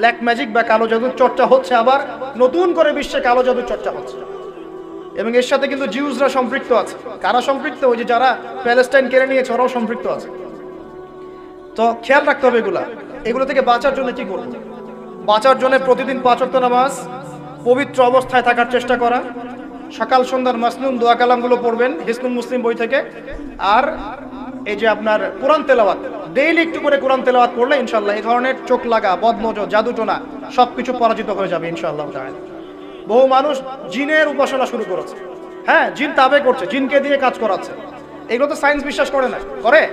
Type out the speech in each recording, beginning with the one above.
Black magic বা কালো জাদুর চর্চা হচ্ছে আবার নতুন করে বিশ্বে কালো জাদুর চর্চা হচ্ছে। এবং এর সাথে কিন্তু জিউসরা সম্পৃক্ত আছে। কারা সম্পৃক্ত? ওই যে যারা প্যালেস্টাইন কেড়ে নিয়েছে, ওরাও সম্পৃক্ত আছে। তো খেয়াল রাখতে হবে এগুলা। এগুলো থেকে বাঁচার জন্য কি করব? বাঁচার জন্য প্রতিদিন পাঁচ ওয়াক্ত নামাজ, পবিত্র অবস্থায় থাকার চেষ্টা করা, সকাল সন্ধ্যার মাসনুন দোয়া কালামগুলো পড়বেন, হিসনুল মুসলিম বই থেকে, আর এই যে আপনার কোরআন তেলাওয়াত। ডেইলি একটু করে কোরআন তেলাওয়াত করলে ইনশাল্লাহ এই ধরনের চোখ লাগা, বদনজর জাদুটোনা সব কিছু পরাজিত হয়ে যাবে ইনশাআল্লাহ তাআলা। বহু মানুষ জিনের উপাসনা শুরু করেছে। হ্যাঁ জিন তাবে করছে, জিনকে দিয়ে কাজ করাচ্ছে। এগুলো তো সায়েন্স বিশ্বাস করে না। করে?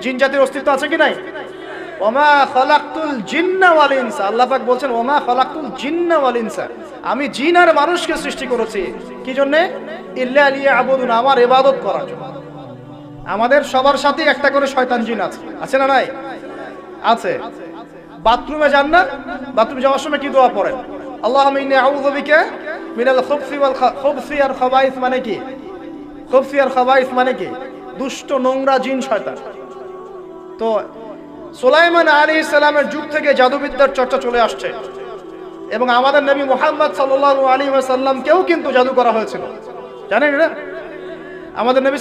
জিন জাতির অস্তিত্ব আছে কি নাই? ওমা খলাকতুল জিন্না ওয়াল ইনসা। আল্লাহ পাক বলছেন, ওমা খলাকতুল জিন্না ওয়াল ইনসা। আমি জিন আর মানুষকে সৃষ্টি করেছি। কি জন্য? ইল্লা লিয়া আবুদুন আমার ইবাদত করার জন্য। আমাদের সবার সাথে একটা করে শয়তান জিন আছে। আছে না নাই? আছে। বাথরুমে যান না, বাথরুমে যাওয়ার সময় কি দোয়া পড়েন? আল্লাহ ইন্নী আউযু বিকা মিনাল খুবসি ওয়াল খুবসি আর খাবাইস মানে কি? খুবসি আর খাবাইস মানে কি? দুষ্ট, নোংরা জিন শয়তান। তো সুলাইমান আলী ইসলামের যুগ থেকে জাদুবিদ্যার চর্চা চলে আসছে। এবং আমাদের নবী মোহাম্মদ সাল্লাল্লাহু আলাইহি ওয়াসাল্লামকেও কিন্তু জাদু করা হয়েছিল। জানেন এটা? আমাদের নবী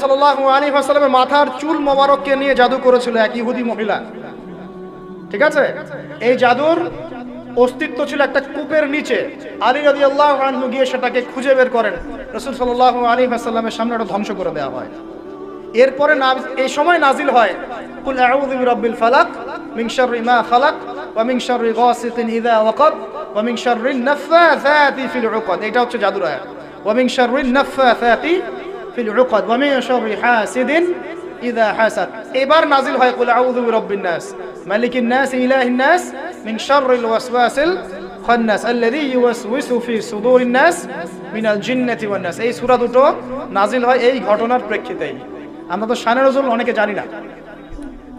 আলাইহি ওয়াসাল্লামের মাথার চুল মোবারককে নিয়ে জাদু করেছিল এক ইহুদি মহিলা। ঠিক আছে? এই জাদুর অস্তিত্ব ছিল একটা কূপের নিচে। আলী রাদি আল্লাহ গিয়ে সেটাকে খুঁজে বের করেন। রসুল সাল্লাহ আলী আসাল্লামের সামনে ওটা ধ্বংস করে দেওয়া হয়। এরপরে এই সময় নাজিল হয় ফালাক এটা হচ্ছে ফিল উকাদ ওয়া মিন শাররি হাসিদিন ইযা হাসাদ এবার নাজিল হয়, কুল আউযু বিরাব্বিন নাস। মালিকিন নাস, ইলাহিন নাস, মিন শাররিল ওয়াসওয়াসিল খান্নাস, আল্লাযী ইউওয়াসউইসু ফি সুদুরিন নাস, মিনাল জিন্নাতি ওয়ান নাস। এই সূরা দুটো নাজিল হয় এই ঘটনার প্রেক্ষিতেই। আমরা তো শানে নজরুল অনেকে জানি না।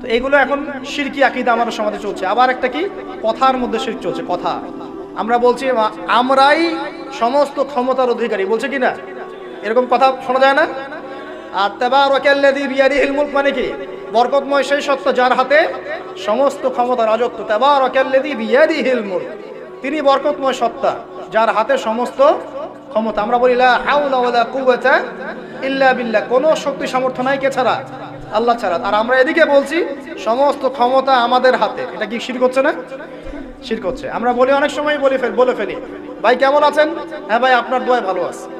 তো এইগুলো এখন শিরকি আকিদা আমাদের সমাজে চলছে। আবার একটা কি? কথার মধ্যে শির চলছে, কথা। আমরা বলছি, আমরাই সমস্ত ক্ষমতার অধিকারী। বলছে কি না? এরকম কথা শোনা যায় না? আর তেবারকাল্লাযী বিয়াদিহিল মুলক মানে কি? বরকতময় সেই সত্য যার হাতে সমস্ত ক্ষমতা, রাজত্ব, তেবারকাল্লাযী বিয়াদিহিল মুলক। তিনি বরকতময় সত্তা, যার হাতে সমস্ত ক্ষমতা। আমরা বলি, লা হাওলা ওয়ালা কুওয়াতা ইল্লা বিল্লাহ। কোনো শক্তি সামর্থ্য নাই কে ছাড়া? আল্লাহ ছাড়া। আর আমরা এদিকে বলছি, সমস্ত ক্ষমতা আমাদের হাতে। এটা কি শির করছে না? শির করছে আমরা বলি, অনেক সময় বলি বলে ফেলি। ভাই, কেমন আছেন? হ্যাঁ ভাই, আপনার দোয়ায় ভালো আছে।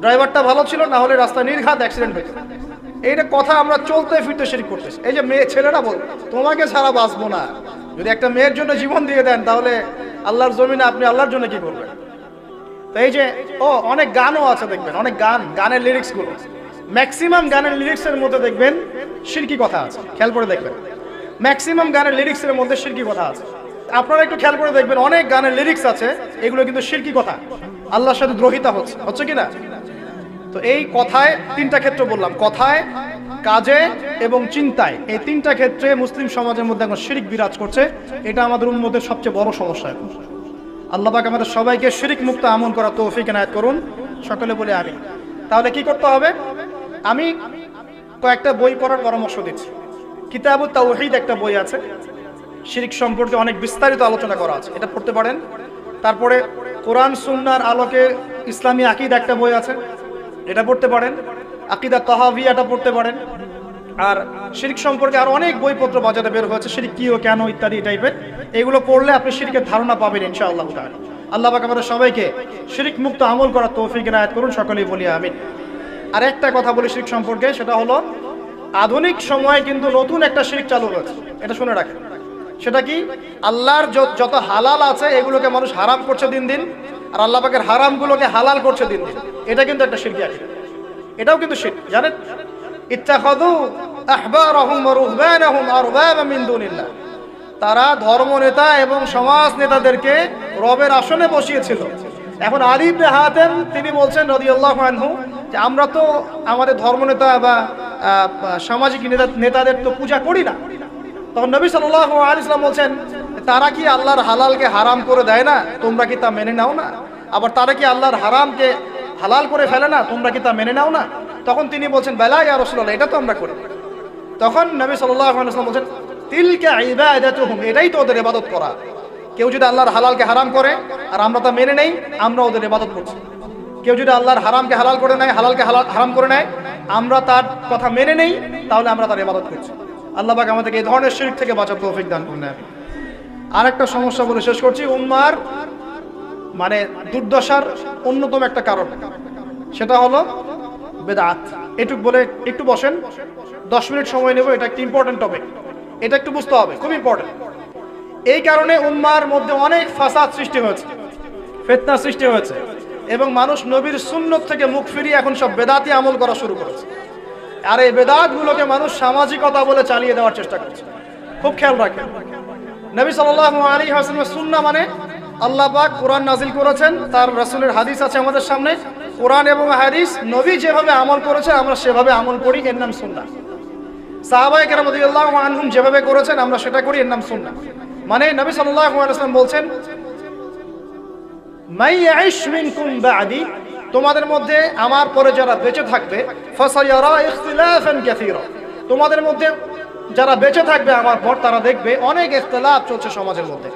ড্রাইভারটা ভালো ছিল, না হলে রাস্তা নির্ঘাত অ্যাক্সিডেন্ট হয়েছে এইটা কথা আমরা চলতে ফিরতে শিরিক করতেছি। এই যে মেয়ে ছেলেরা বল, তোমাকে ছাড়া বাঁচবো না। যদি একটা মেয়ের জন্য জীবন দিয়ে দেন, তাহলে আল্লাহর জমিনে আপনি আল্লাহর জন্য কি করবেন? তো এই যে, ও, অনেক গানও আছে দেখবেন, অনেক গান, গানের লিরিক্সগুলো। ম্যাক্সিমাম গানের লিরিক্স এর মধ্যে দেখবেন শিরকি কথা আছে, খেয়াল করে দেখবেন। ম্যাক্সিমাম গানের লিরিক্স এর মধ্যে শিরকি কথা আছে। আপনারা একটু খেয়াল করে দেখবেন, অনেক গানের লিরিক্স আছে, এগুলো কিন্তু শিরকি কথা। আল্লাহর সাথে দ্রোহিতা হচ্ছে। হচ্ছে কি না? তো এই কথায় তিনটা ক্ষেত্র বললাম। কথায়, কাজে এবং চিন্তায়। এই তিনটা ক্ষেত্রে মুসলিম সমাজের মধ্যে এখন শিরিক বিরাজ করছে। এটা আমাদের উন্মতের সবচেয়ে বড় সমস্যা এখন। আল্লাহ পাক আমাদের সবাইকে শিরিক মুক্ত আমল করা তৌফিক এনায়েত করুন। সকলে বলে আমি তাহলে কি করতে হবে? আমি কয়েকটা বই পড়ার পরামর্শ দিচ্ছি। কিতাবু তাওহীদ একটা বই আছে। শিরিক সম্পর্কে অনেক বিস্তারিত আলোচনা করা আছে। এটা পড়তে পারেন। তারপরে কোরআন, সুন্নার আলোকে ইসলামী আকিদ একটা বই আছে। এটা পড়তে পারেন। আকিদা তাহাভিয়াটা পড়তে পারেন। আর শিরিক সম্পর্কে আর অনেক বইপত্র বাজারে বের হয়েছে, শিরিক কি ও কেন ইত্যাদি টাইপের এগুলো পড়লে আপনি শিরিকের ধারণা পাবেন ইনশাআল্লাহ তাআলা। আল্লাহ পাক আমাদের সবাইকে শিরিক মুক্ত আমল করার তৌফিক, এনায়েত করুন, সকলেই বলি আমিন। আর একটা কথা বলি শিরিক সম্পর্কে, সেটা হলো, আধুনিক সময়ে কিন্তু নতুন একটা শিরিক চালু হয়েছে। এটা শুনে রাখেন। সেটা কি? আল্লাহর যত হালাল আছে, এগুলোকে মানুষ হারাম করছে দিন দিন, আর আল্লাহ পাকের হারামগুলোকে হালাল করছে দিন দিন। এটা কিন্তু একটা শিরকি আছে এটাও কিন্তু শিরক জানেন? তারা ধর্ম নেতা এবং সমাজ নেতাদেরকে রবের আসনে বসিয়েছিল। এখন আলিব হাতেম, তিনি বলছেন রদিউল্লাহ আনহু, যে আমরা তো আমাদের ধর্মনেতা বা সামাজিক নেতা নেতাদের তো পূজা করি না। তখন নবী সাল্লাহ আলি বলছেন, তারা কি আল্লাহর হালালকে হারাম করে দেয় না? তোমরা কি তা মেনে নাও না? আবার, তারা কি আল্লাহর হারামকে হালাল করে ফেলে না? তোমরা কি তা মেনে নাও না? তখন তিনি বলছেন, বেলা ইয়া রসুল্লাহ এটা তো আমরা করি। তখন নবী আলাইহি বলছেন, তিলকা এটাই তো ওদের ইবাদত করা। কেউ যদি আল্লাহর হালালকে হারাম করে, আর আমরা তা মেনে নেই, আমরা ওদের ইবাদত করছি। কেউ যদি আল্লাহর হারামকে হালাল করে নেয়, হালালকে হালাল, হারাম করে নেয়, আমরা তার কথা মেনে নেই, তাহলে আমরা তার ইবাদত করছি। আল্লাহ পাক আমাদেরকে এই ধরনের শিরক থেকে বাঁচার তৌফিক দান করুন আমি আরেকটা সমস্যা বলে শেষ করছি, উম্মার মানে দুর্দশার অন্যতম একটা কারণ। সেটা হলো বেদাত। এটুক বলে একটু বসেন, দশ মিনিট সময় নেব, এটা একটা ইম্পর্টেন্ট টপিক এটা একটু বুঝতে হবে, খুব ইম্পর্টেন্ট এই কারণে উম্মার মধ্যে অনেক ফাসাদ সৃষ্টি হয়েছে, ফেতনা সৃষ্টি হয়েছে, এবং মানুষ নবীর সুন্নত থেকে মুখ ফিরিয়ে এখন সব বেদাতি আমল করা শুরু করেছে। আর এই বেদাতগুলোকে মানুষ সামাজিকতা বলে চালিয়ে দেওয়ার চেষ্টা করছে। খুব খেয়াল রাখেন। নবী আলাইহি ওয়াসাল্লামের সুন্নাহ মানে আল্লাহ পাক কোরআন নাজিল করেছেন, তার রাসূলের হাদিস আছে আমাদের সামনে। কোরআন এবং হাদিস নবী যেভাবে আমল করেছে আমরা সেভাবে আমল করি, এর নাম সুন্নাহ। সাহাবায়ে কেরাম আনহুম যেভাবে করেছেন, আমরা সেটা করি, এর নাম সুন্নাহ। মানে নবী সাল্লাল্লাহু আলাইহি ওয়াসাল্লাম বলছেন মাই ইয়াইশ মিনকুম বাদি। তোমাদের মধ্যে আমার পরে যারা বেঁচে থাকবে তোমাদের মধ্যে যারা বেঁচে থাকবে আমার পর তারা দেখবে অনেক ইখতিলাফ চলছে সমাজের মধ্যে।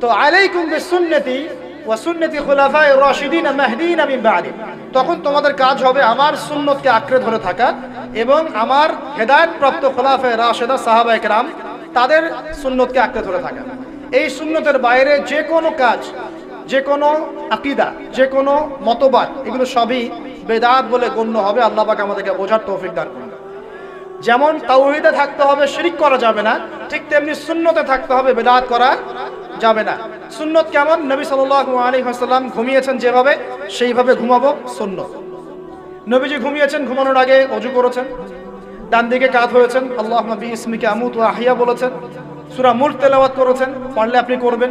তো আলাইকুম বিসুন্নতি ওয়া সুন্নতি খুলাফায়ে রাশিদিন মাহদিন মিন বাদি। তখন তোমাদের কাজ হবে আমার সুন্নতকে আঁকড়ে ধরে থাকা এবং আমার হেদায়েত প্রাপ্ত খোলাফায়ে রাশিদা সাহাবায়ে কেরাম তাদের সুন্নতকে আঁকড়ে ধরে থাকা। এই সুন্নতের বাইরে যে কোনো কাজ যে কোনো আকিদা যে কোনো মতবাদ, এগুলো সবই বেদাত বলে গণ্য হবে। আল্লাহ আমাদেরকে বোঝার তৌফিক দান করুন। যেমন তাওহীদে থাকতে হবে, শিরিক করা যাবে না, ঠিক তেমনি সুন্নতে থাকতে হবে, বেদাত করা যাবে না। সুন্নত কেমন? নবী সাল্লাল্লাহু আলাইহি ওয়াসাল্লাম ঘুমিয়েছেন যেভাবে, সেইভাবে ঘুমাবো সুন্নত। নবীজি ঘুমিয়েছেন, ঘুমানোর আগে অজু করেছেন ডান দিকে কাত হয়েছেন আল্লাহ নবী ইসমিকে আমুত আহিয়া বলেছেন, সুরা মুল্ক তেলাওয়াত করেছেন, পারলে আপনি করবেন।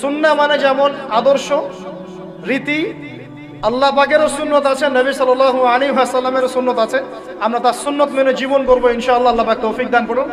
সুন্না মানে যেমন আদর্শ, রীতি, আল্লাহ পাকেরও সুন্নত আছে, নবী সাল আলী ওয়াসাল্লামেরও সুন্নত আছে। আমরা তার সুন্নত মেনে জীবন করব ইনশাআল্লাহ আল্লাহ পাক তৌফিক দান করুন।